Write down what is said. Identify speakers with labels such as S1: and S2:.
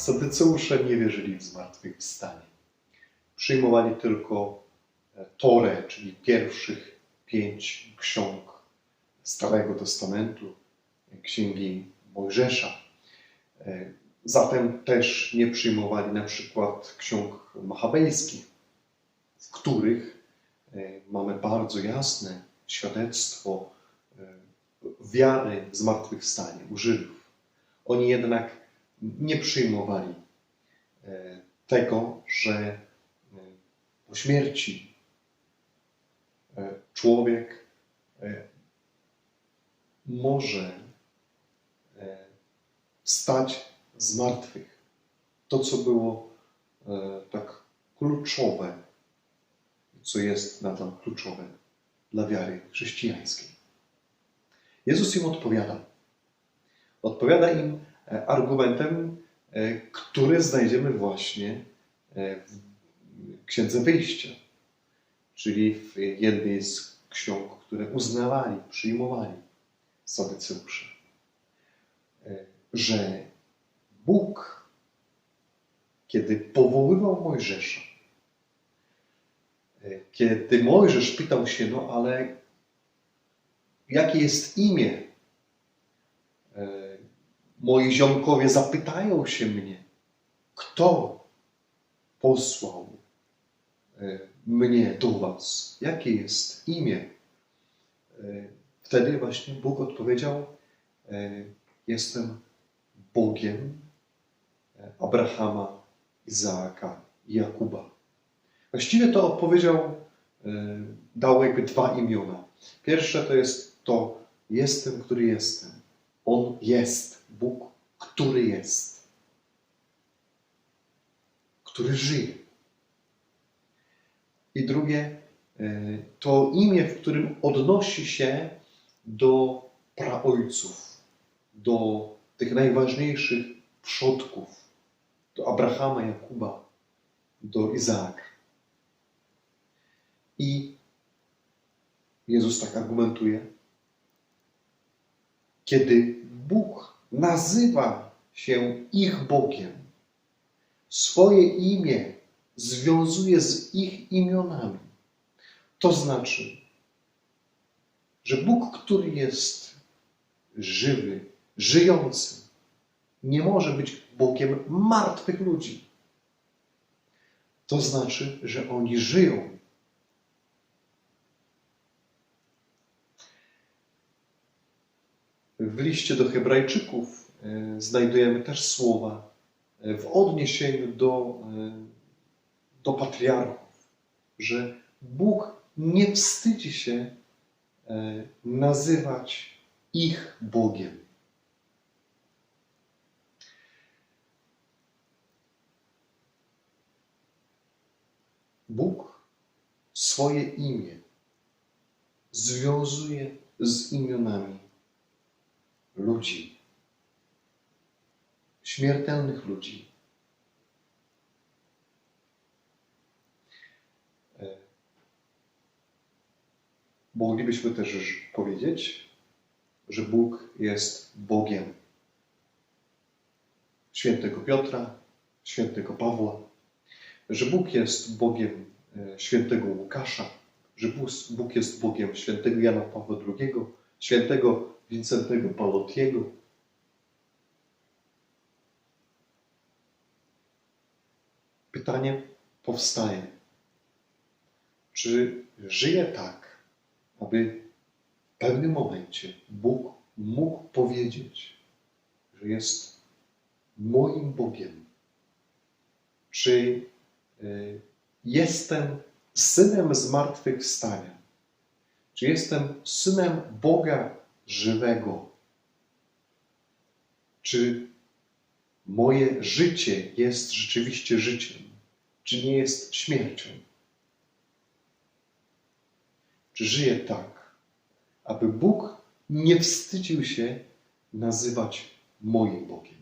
S1: Sadyceusze nie wierzyli w zmartwychwstanie. Przyjmowali tylko e, Torę, czyli pierwszych pięć ksiąg Starego Testamentu, księgi Mojżesza. E, Zatem też nie przyjmowali na przykład ksiąg machabejskich, w których e, mamy bardzo jasne świadectwo e, wiary w zmartwychwstanie u Żydów. Oni jednak nie przyjmowali e, tego, że e, po śmierci e, człowiek może wstać z martwych. To, co było tak kluczowe, co jest nadal kluczowe dla wiary chrześcijańskiej. Jezus im odpowiada. Odpowiada im argumentem, e, który znajdziemy właśnie e, w Księdze Wyjścia, czyli w jednej z ksiąg, które uznawali, przyjmowali Sadyceusze, E, że Bóg, kiedy powoływał Mojżesza, e, kiedy Mojżesz pytał się, no ale jakie jest imię? Moi ziomkowie zapytają się mnie, kto posłał e, mnie do was? Jakie jest imię? E, Wtedy właśnie Bóg odpowiedział, e, jestem Bogiem Abrahama, Izaaka i Jakuba. Właściwie to odpowiedział, dał jakby dwa imiona. Pierwsze to jest to jestem, który jestem. On jest, Bóg, który jest, który żyje. I drugie e, to imię, w którym odnosi się do praojców, do tych najważniejszych przodków, do Abrahama, Jakuba, do Izaaka. I Jezus tak argumentuje, kiedy Bóg nazywa się ich Bogiem, swoje imię związuje z ich imionami. To znaczy, że Bóg, który jest żywy, żyjący, nie może być Bogiem martwych ludzi. To znaczy, że oni żyją. W liście do Hebrajczyków e, znajdujemy też słowa e, w odniesieniu do, e, do patriarchów, że Bóg nie wstydzi się nazywać ich Bogiem. Bóg swoje imię związuje z imionami ludzi, śmiertelnych ludzi. E, Moglibyśmy też powiedzieć, że Bóg jest Bogiem. Świętego Piotra, świętego Pawła, że Bóg jest Bogiem e, świętego Łukasza, że Bóg- Bóg jest Bogiem świętego Jana Pawła II, świętego Wincentego Palotiego. Pytanie powstaje, czy żyję tak, aby w pewnym momencie Bóg mógł powiedzieć, że jest moim Bogiem? Czy y, jestem synem zmartwychwstania? Czy jestem synem Boga żywego? Czy moje życie jest rzeczywiście życiem? Czy nie jest śmiercią? Czy żyję tak, aby Bóg nie wstydził się nazywać moim Bogiem?